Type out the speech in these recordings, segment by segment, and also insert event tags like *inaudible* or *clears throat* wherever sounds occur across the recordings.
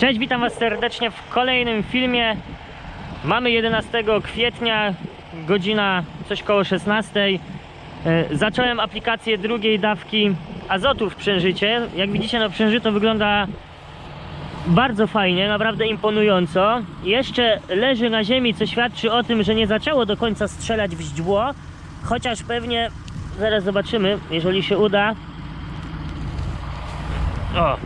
Cześć, witam Was serdecznie w kolejnym filmie. Mamy 11 kwietnia, godzina coś koło 16. E, Zacząłem aplikację drugiej dawki azotu w przężycie. Jak widzicie, no przężyto wygląda bardzo fajnie, naprawdę imponująco. Jeszcze leży na ziemi, co świadczy o tym, że nie zaczęło do końca strzelać w źdźbło, chociaż pewnie zaraz zobaczymy, jeżeli się uda. O,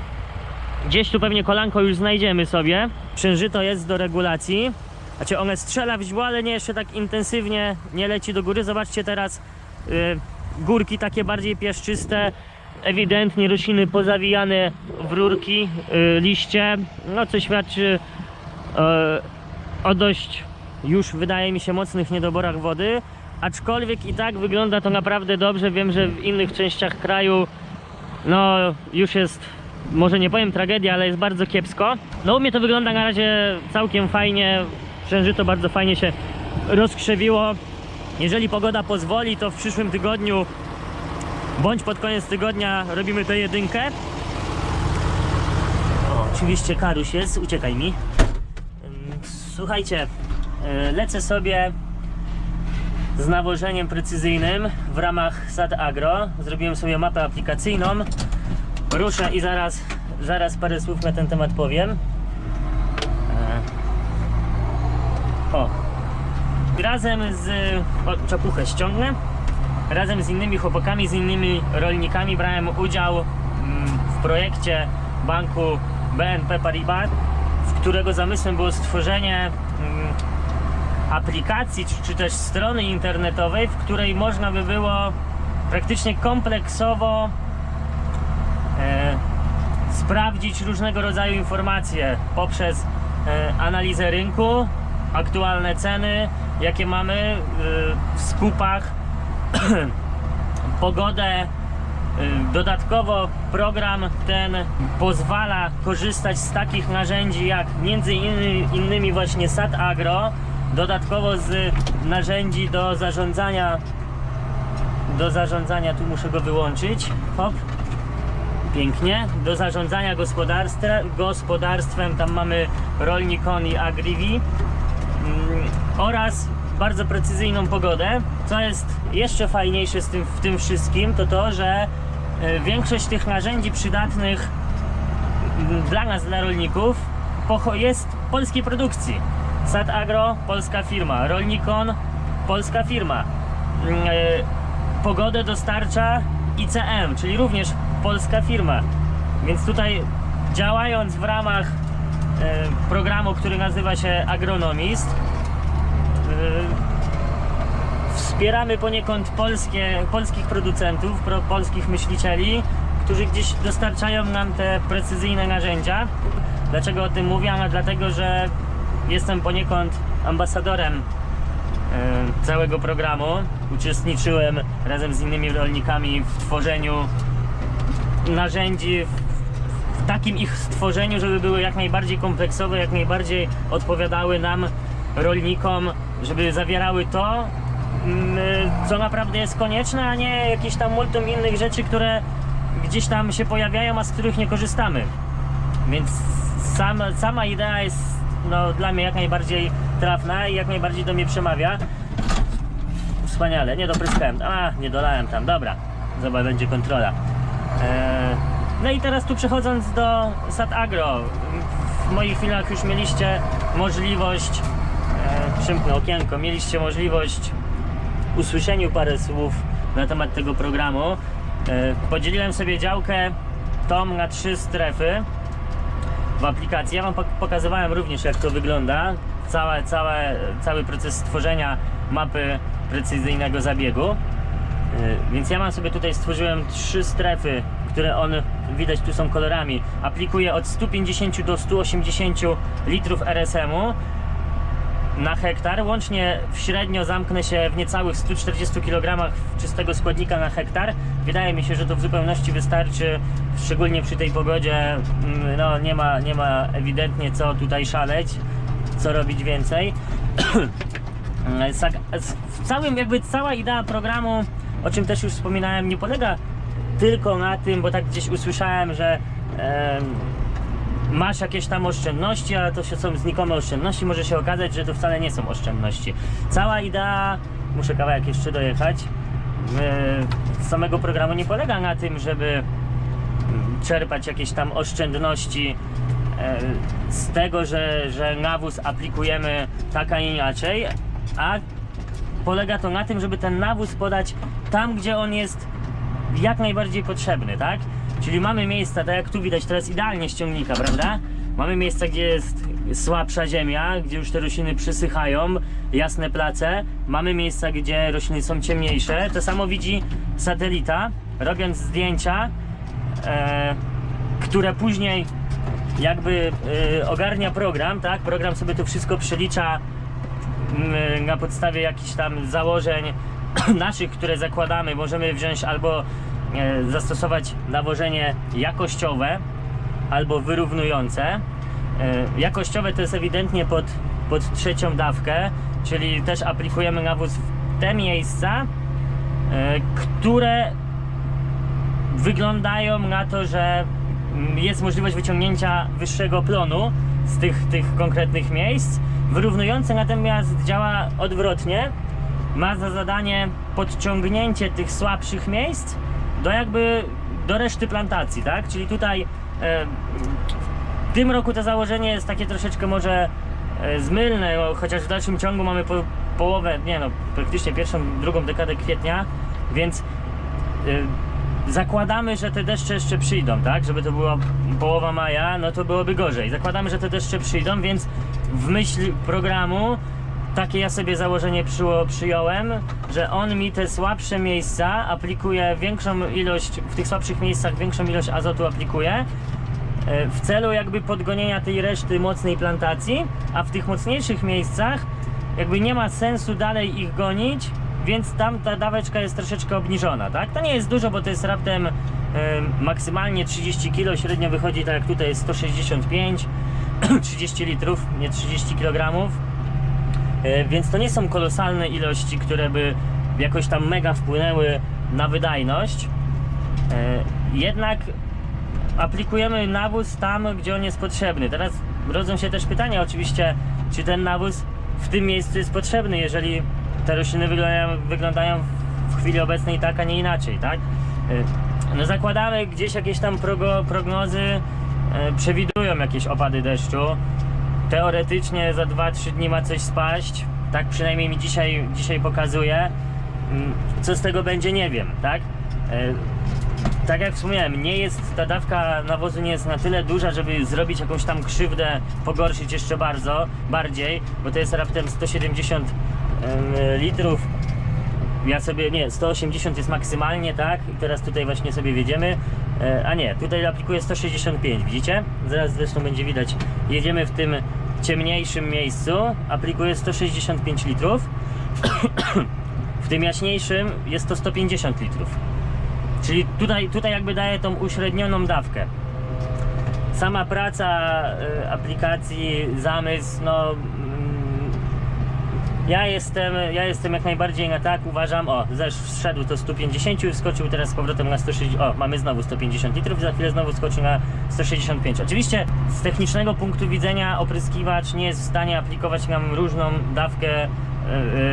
Gdzieś tu pewnie kolanko już znajdziemy sobie. Przężyto jest do regulacji. Znaczy one strzela w źdźbło, ale nie jeszcze tak intensywnie nie leci do góry. Zobaczcie teraz y, górki takie bardziej piaszczyste. Ewidentnie rośliny pozawijane w rurki, y, liście. No co świadczy y, o dość już wydaje mi się mocnych niedoborach wody. Aczkolwiek i tak wygląda to naprawdę dobrze. Wiem, że w innych częściach kraju no już jest, może nie powiem tragedia, ale jest bardzo kiepsko. No u mnie to wygląda na razie całkiem fajnie, przężyto bardzo fajnie się rozkrzewiło. Jeżeli pogoda pozwoli, to w przyszłym tygodniu bądź pod koniec tygodnia robimy tę jedynkę. O, oczywiście Karuś jest, uciekaj mi. Słuchajcie, yy, lecę sobie z nawożeniem precyzyjnym w ramach SAT Agro. Zrobiłem sobie mapę aplikacyjną. Ruszę i zaraz, zaraz parę słów na ten temat powiem. E, O. Razem z... O, czapuchę ściągnę. Razem z innymi chłopakami, z innymi rolnikami brałem udział mm, w projekcie banku BNP Paribas, w którego zamysłem było stworzenie mm, aplikacji, czy, też strony internetowej, w której można by było praktycznie kompleksowo sprawdzić różnego rodzaju informacje poprzez e, analizę rynku, aktualne ceny, jakie mamy e, w skupach, *clears throat* pogodę. E, Dodatkowo program ten pozwala korzystać z takich narzędzi jak między inny, innymi właśnie SAT Agro, dodatkowo z narzędzi do zarządzania do zarządzania, tu muszę go wyłączyć, hop, pięknie, do zarządzania gospodarstwem, gospodarstwem tam mamy Rolnikon i Agrivi mm, oraz bardzo precyzyjną pogodę. Co jest jeszcze fajniejsze z tym, w tym wszystkim, to to, że e, większość tych narzędzi przydatnych mm, dla nas, dla rolników, jest polskiej produkcji. Sat Agro, polska firma. Rolnikon, polska firma. Mm, e, Pogodę dostarcza ICM, czyli również polska firma. Więc tutaj działając w ramach e, programu, który nazywa się Agronomist, e, wspieramy poniekąd polskie, polskich producentów, pro, polskich myślicieli, którzy gdzieś dostarczają nam te precyzyjne narzędzia. Dlaczego o tym mówię? No dlatego, że jestem poniekąd ambasadorem e, całego programu. Uczestniczyłem razem z innymi rolnikami w tworzeniu narzędzi, w, takim ich stworzeniu, żeby były jak najbardziej kompleksowe, jak najbardziej odpowiadały nam, rolnikom, żeby zawierały to, mm, co naprawdę jest konieczne, a nie jakieś tam multum innych rzeczy, które gdzieś tam się pojawiają, a z których nie korzystamy. Więc sama, sama idea jest no, dla mnie jak najbardziej trafna i jak najbardziej do mnie przemawia. Wspaniale, nie dopryskałem. A, nie dolałem tam, dobra. Zobacz, będzie kontrola. Eee, no i teraz tu przechodząc do SAT Agro. W moich filmach już mieliście możliwość, e, przymknę okienko, mieliście możliwość usłyszeniu parę słów na temat tego programu. E, podzieliłem sobie działkę tom na trzy strefy w aplikacji. Ja Wam pok- pokazywałem również jak to wygląda. Całe, całe, cały proces stworzenia mapy precyzyjnego zabiegu. Y, Więc ja mam sobie tutaj stworzyłem trzy strefy, które on widać tu są kolorami. Aplikuje od 150 do 180 litrów RSM-u na hektar. Łącznie w średnio zamknę się w niecałych 140 kg czystego składnika na hektar. Wydaje mi się, że to w zupełności wystarczy, szczególnie przy tej pogodzie. mm, No, nie ma, nie ma ewidentnie co tutaj szaleć, co robić więcej. *clears throat* Całym, jakby cała idea programu, o czym też już wspominałem, nie polega tylko na tym, bo tak gdzieś usłyszałem, że em, masz jakieś tam oszczędności, ale to się są znikome oszczędności, może się okazać, że to wcale nie są oszczędności. Cała idea, muszę kawałek jeszcze dojechać, e, samego programu nie polega na tym, żeby mm, czerpać jakieś tam oszczędności e, z tego, że, że nawóz aplikujemy tak, a inaczej, a polega to na tym, żeby ten nawóz podać tam, gdzie on jest jak najbardziej potrzebny, tak? Czyli mamy miejsca, tak jak tu widać teraz idealnie ściągnika, prawda? Mamy miejsca, gdzie jest słabsza ziemia, gdzie już te rośliny przysychają, jasne place. Mamy miejsca, gdzie rośliny są ciemniejsze. To samo widzi satelita, robiąc zdjęcia, e, które później jakby e, ogarnia program, tak? Program sobie to wszystko przelicza mm, na podstawie jakichś tam założeń *clears throat* naszych, które zakładamy, możemy wziąć albo e, zastosować nawożenie jakościowe, albo wyrównujące. E, Jakościowe to jest ewidentnie pod, pod trzecią dawkę, czyli też aplikujemy nawóz w te miejsca, e, które wyglądają na to, że mm, jest możliwość wyciągnięcia wyższego plonu z tych, tych konkretnych miejsc. Wyrównujące natomiast działa odwrotnie. Ma za zadanie podciągnięcie tych słabszych miejsc do jakby do reszty plantacji, tak? Czyli tutaj e, w tym roku to założenie jest takie troszeczkę może e, zmylne, chociaż w dalszym ciągu mamy po, połowę, nie no, praktycznie pierwszą, drugą dekadę kwietnia, więc y, zakładamy, że te deszcze jeszcze przyjdą, tak? Żeby to była połowa maja, no to byłoby gorzej. Zakładamy, że te deszcze przyjdą, więc w myśl programu takie ja sobie założenie przyło, przyjąłem, że on mi te słabsze miejsca aplikuje większą ilość, w tych słabszych miejscach większą ilość azotu aplikuje e, w celu jakby podgonienia tej reszty mocnej plantacji, a w tych mocniejszych miejscach jakby nie ma sensu dalej ich gonić, więc tam ta daweczka jest troszeczkę obniżona, tak? To nie jest dużo, bo to jest raptem e, maksymalnie 30 kg, średnio wychodzi tak jak tutaj jest 165, 30 litrów, nie 30 kg. E, Więc to nie są kolosalne ilości, które by jakoś tam mega wpłynęły na wydajność. E, Jednak aplikujemy nawóz tam, gdzie on jest potrzebny. Teraz rodzą się też pytania oczywiście, czy ten nawóz w tym miejscu jest potrzebny, jeżeli te rośliny wyglądają, wyglądają w chwili obecnej tak, a nie inaczej, tak? E, No zakładamy gdzieś jakieś tam progo, prognozy przewidują jakieś opady deszczu. Teoretycznie za 2-3 dni ma coś spaść. Tak przynajmniej mi dzisiaj, dzisiaj pokazuje. Mm, Co z tego będzie, nie wiem, tak? E, tak jak wspomniałem, nie jest ta dawka nawozu nie jest na tyle duża, żeby zrobić jakąś tam krzywdę, pogorszyć jeszcze bardzo, bardziej, bo to jest raptem 170 em, litrów. Ja sobie, nie, 180 jest maksymalnie, tak? I teraz tutaj właśnie sobie wiedziemy. E, a nie, tutaj aplikuję 165, widzicie? Zaraz zresztą będzie widać. Jedziemy w tym ciemniejszym miejscu, aplikuję 165 litrów. *coughs* w tym jaśniejszym jest to 150 litrów. Czyli tutaj, tutaj jakby daje tą uśrednioną dawkę. Sama praca y, aplikacji, zamysł, no ja jestem, ja jestem jak najbardziej na tak, uważam, o, zesz zszedł do 150 i wskoczył teraz z powrotem na 160, o, mamy znowu 150 litrów, za chwilę znowu skoczy na 165. Oczywiście z technicznego punktu widzenia opryskiwacz nie jest w stanie aplikować nam różną dawkę y,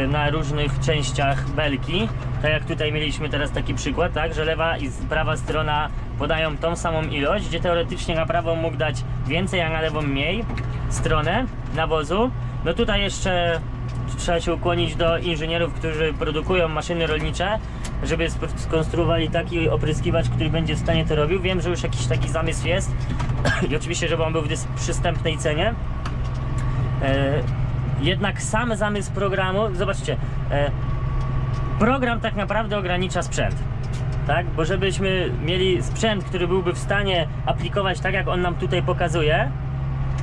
y, na różnych częściach belki, tak jak tutaj mieliśmy teraz taki przykład, tak, że lewa i prawa strona podają tą samą ilość, gdzie teoretycznie na prawą mógł dać więcej, a na lewą mniej stronę nawozu. No tutaj jeszcze trzeba się ukłonić do inżynierów, którzy produkują maszyny rolnicze, żeby skonstruowali taki opryskiwacz, który będzie w stanie to robił. Wiem, że już jakiś taki zamysł jest *coughs* i oczywiście, żeby on był w przystępnej cenie. E, jednak sam zamysł programu, zobaczcie, e, program tak naprawdę ogranicza sprzęt. Tak? Bo żebyśmy mieli sprzęt, który byłby w stanie aplikować tak, jak on nam tutaj pokazuje,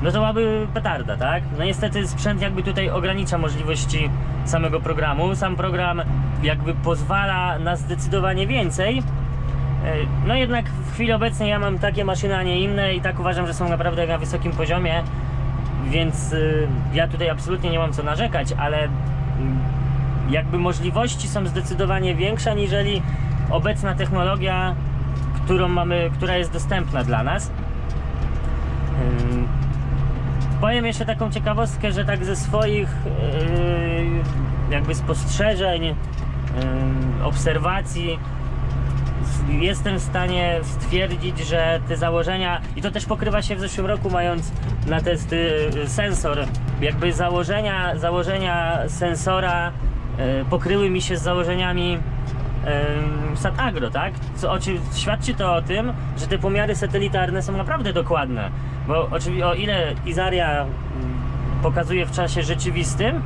no to byłaby petarda, tak? No niestety sprzęt jakby tutaj ogranicza możliwości samego programu. Sam program jakby pozwala na zdecydowanie więcej. E, No jednak w chwili obecnej ja mam takie maszyny, a nie inne i tak uważam, że są naprawdę na wysokim poziomie, więc y, ja tutaj absolutnie nie mam co narzekać, ale mm, jakby możliwości są zdecydowanie większe niżeli obecna technologia, którą mamy, która jest dostępna dla nas. Powiem jeszcze taką ciekawostkę, że tak ze swoich yy, jakby spostrzeżeń, yy, obserwacji jestem w stanie stwierdzić, że te założenia, i to też pokrywa się w zeszłym roku mając na testy yy, sensor, jakby założenia, założenia sensora yy, pokryły mi się z założeniami SatAgro, tak? Co o świadczy to o tym, że te pomiary satelitarne są naprawdę dokładne. Bo oczywiście o ile Izaria mm, pokazuje w czasie rzeczywistym,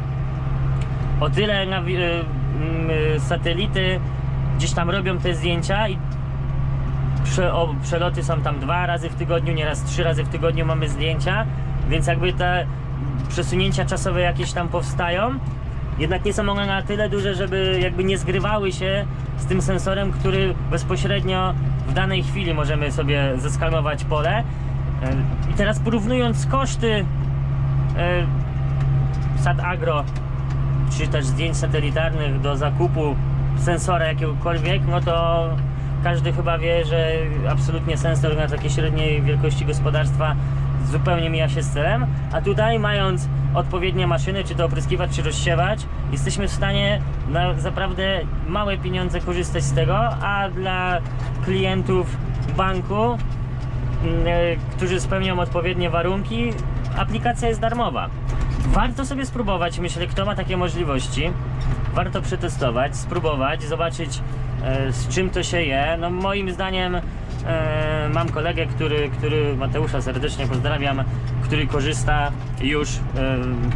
o tyle satelity gdzieś tam robią te zdjęcia i prze, o, przeloty są tam dwa razy w tygodniu, nieraz trzy razy w tygodniu mamy zdjęcia, więc jakby te przesunięcia czasowe jakieś tam powstają, jednak nie są one na tyle duże, żeby jakby nie zgrywały się z tym sensorem, który bezpośrednio w danej chwili możemy sobie zeskanować pole. E, I teraz porównując koszty e, SatAgro czy też zdjęć satelitarnych do zakupu sensora jakiegokolwiek, no to każdy chyba wie, że absolutnie sensor na takie średniej wielkości gospodarstwa zupełnie mija się z celem, a tutaj mając odpowiednie maszyny, czy to opryskiwać, czy rozsiewać, jesteśmy w stanie na naprawdę małe pieniądze korzystać z tego, a dla klientów banku mm, e, którzy spełnią odpowiednie warunki, aplikacja jest darmowa. Warto sobie spróbować, myślę, kto ma takie możliwości. Warto przetestować, spróbować, zobaczyć e, z czym to się je. No moim zdaniem mam kolegę, który, który Mateusza serdecznie pozdrawiam, który korzysta już, e,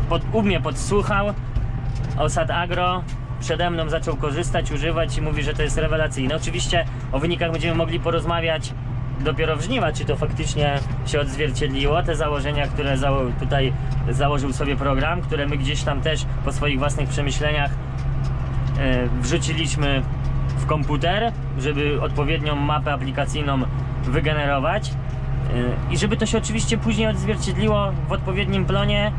pod, u mnie podsłuchał Osad Agro przede mną zaczął korzystać, używać i mówi, że to jest rewelacyjne. Oczywiście o wynikach będziemy mogli porozmawiać dopiero w żniwa, czy to faktycznie się odzwierciedliło, te założenia, które tutaj założył sobie program, które my gdzieś tam też po swoich własnych przemyśleniach e, wrzuciliśmy w komputer, żeby odpowiednią mapę aplikacyjną wygenerować. E, i żeby to się oczywiście później odzwierciedliło w odpowiednim plonie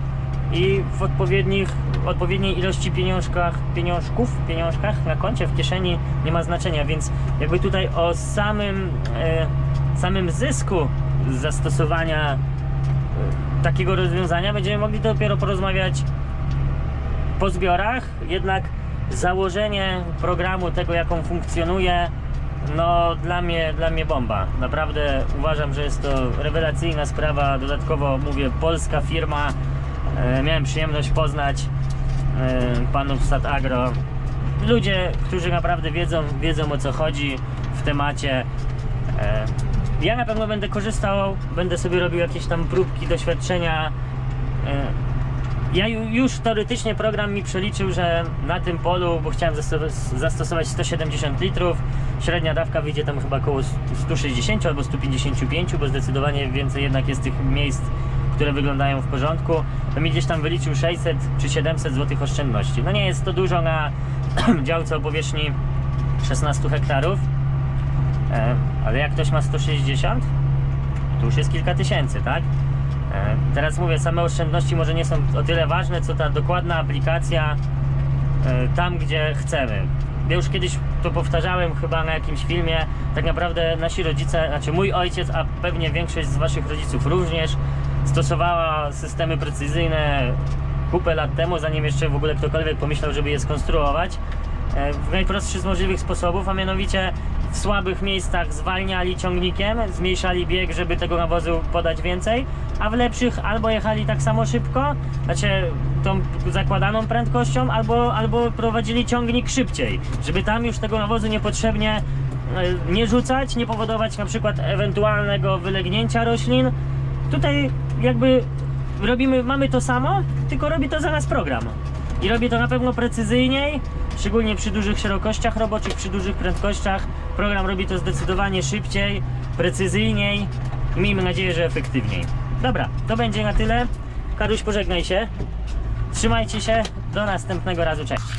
i w odpowiednich, odpowiedniej ilości pieniążkach, pieniążków, pieniążkach na koncie, w kieszeni nie ma znaczenia, więc jakby tutaj o samym, e, samym zysku zastosowania e, takiego rozwiązania będziemy mogli dopiero porozmawiać po zbiorach, jednak założenie programu, tego jak on funkcjonuje, no dla mnie, dla mnie bomba. Naprawdę uważam, że jest to rewelacyjna sprawa. Dodatkowo mówię, polska firma. E, miałem przyjemność poznać e, panów z Agro. Ludzie, którzy naprawdę wiedzą, wiedzą o co chodzi w temacie. E, ja na pewno będę korzystał, będę sobie robił jakieś tam próbki, doświadczenia. E, ja ju- już teoretycznie program mi przeliczył, że na tym polu, bo chciałem zasto- zastosować 170 litrów, średnia dawka wyjdzie tam chyba około 160 albo 155, bo zdecydowanie więcej jednak jest tych miejsc, które wyglądają w porządku. To mi gdzieś tam wyliczył 600 czy 700 zł oszczędności. No nie jest to dużo na *clears throat* działce o powierzchni 16 hektarów, e, ale jak ktoś ma 160, to już jest kilka tysięcy, tak? E, Teraz mówię, same oszczędności może nie są o tyle ważne, co ta dokładna aplikacja e, tam, gdzie chcemy. Ja już kiedyś to powtarzałem chyba na jakimś filmie, tak naprawdę nasi rodzice, znaczy mój ojciec, a pewnie większość z waszych rodziców również, stosowała systemy precyzyjne kupę lat temu, zanim jeszcze w ogóle ktokolwiek pomyślał, żeby je skonstruować e, w najprostszy z możliwych sposobów, a mianowicie w słabych miejscach zwalniali ciągnikiem, zmniejszali bieg, żeby tego nawozu podać więcej, a w lepszych albo jechali tak samo szybko, znaczy tą zakładaną prędkością, albo, albo prowadzili ciągnik szybciej, żeby tam już tego nawozu niepotrzebnie e, nie rzucać, nie powodować na przykład ewentualnego wylegnięcia roślin. Tutaj jakby robimy, mamy to samo, tylko robi to za nas program. I robi to na pewno precyzyjniej, szczególnie przy dużych szerokościach roboczych, przy dużych prędkościach. Program robi to zdecydowanie szybciej, precyzyjniej miejmy nadzieję, że efektywniej. Dobra, to będzie na tyle. Karuś, pożegnaj się. Trzymajcie się, do następnego razu, cześć.